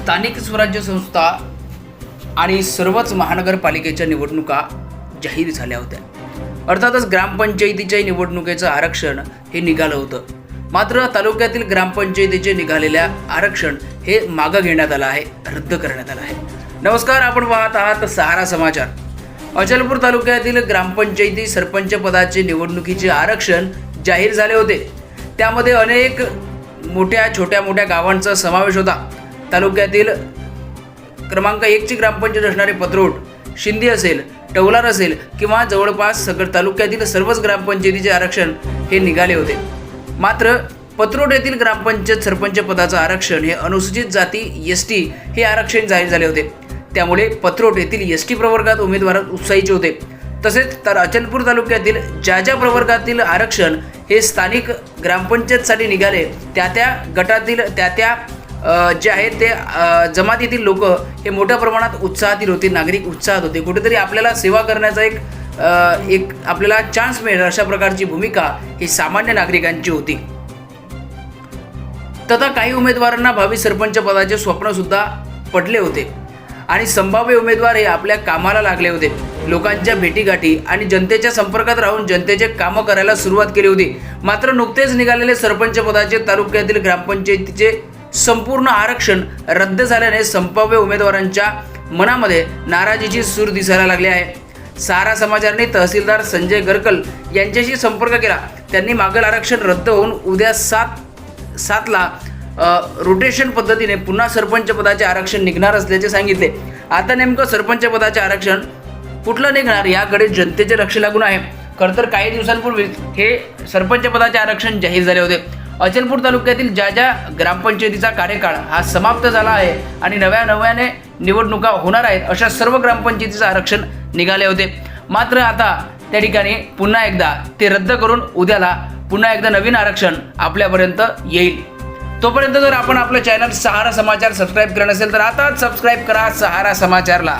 स्थानिक स्वराज्य संस्था आणि सर्वच महानगरपालिकेच्या निवडणुका जाहीर झाल्या होत्या. अर्थातच ग्रामपंचायतीच्या निवडणुकीचं आरक्षण हे निघालं होतं. मात्र तालुक्यातील ग्रामपंचायतीचे निघालेल्या आरक्षण हे मागं घेण्यात आलं आहे रद्द करण्यात आलं आहे. नमस्कार आपण पाहत आहात सहारा समाचार. अचलपूर तालुक्यातील ग्रामपंचायती सरपंच पदाचे निवडणुकीचे आरक्षण जाहीर झाले होते. त्यामध्ये अनेक मोठ्या छोट्या मोठ्या गावांचा समावेश होता. तालुक्यातील क्रमांक एकची ग्रामपंचायत असणारे पत्रोट शिंदी असेल टवलार असेल किंवा जवळपास सगळं तालुक्यातील सर्वच ग्रामपंचायतीचे आरक्षण हे निघाले होते. मात्र पत्रोट येथील ग्रामपंचायत सरपंच पदाचं आरक्षण हे अनुसूचित जाती एस टी हे आरक्षण जाहीर झाले होते. त्यामुळे पत्रोट येथील एस टी प्रवर्गात उमेदवार उत्साहीचे होते. तसेच तर अचलपूर तालुक्यातील ज्या ज्या प्रवर्गातील आरक्षण हे स्थानिक ग्रामपंचायतसाठी निघाले त्या त्या गटातील त्या त्या जे आहेत ते जमातीतील लोक हे मोठ्या प्रमाणात उत्साहातील होते नागरिक उत्साहात होते. कुठेतरी आपल्याला सेवा करण्याचा एक एक आपल्याला चान्स मिळेल अशा प्रकारची भूमिका ही सामान्य नागरिकांची होती. तथा काही उमेदवारांना भावी सरपंच पदाचे स्वप्नसुद्धा पडले होते. आणि संभाव्य उमेदवार हे आपल्या कामाला लागले होते. लोकांच्या भेटीगाठी आणि जनतेच्या संपर्कात राहून जनतेचे कामं करायला सुरुवात केली होती. मात्र नुकतेच निघालेले सरपंच पदाचे तालुक्यातील ग्रामपंचायतीचे संपूर्ण आरक्षण रद्द झाल्याने संभाव्य उमेदवारांच्या मनामध्ये नाराजीची सूर दिसायला लागली आहे. सारा समाजाने तहसीलदार संजय गरकल यांच्याशी संपर्क केला. त्यांनी मागील आरक्षण रद्द होऊन उद्या सात सातला रोटेशन पद्धतीने पुन्हा सरपंच पदाचे आरक्षण निघणार असल्याचे सांगितले. आता नेमकं सरपंच पदाचे आरक्षण कुठलं निघणार याकडे जनतेचे लक्ष लागून आहे. खरं तर काही दिवसांपूर्वी हे सरपंच पदाचे आरक्षण जाहीर झाले होते. अचलपूर तालुक्यातील ज्या ज्या ग्रामपंचायतीचा कार्यकाळ हा समाप्त झाला आहे आणि नव्या नव्याने निवडणुका होणार आहेत अशा सर्व ग्रामपंचायतीचं आरक्षण निघाले होते. मात्र आता त्या ठिकाणी पुन्हा एकदा ते रद्द करून उद्याला पुन्हा एकदा नवीन आरक्षण आपल्यापर्यंत येईल. तोपर्यंत जर आपण आपलं चॅनल सहारा समाचार सबस्क्राईब करणं असेल तर आताच सबस्क्राईब करा सहारा समाचारला.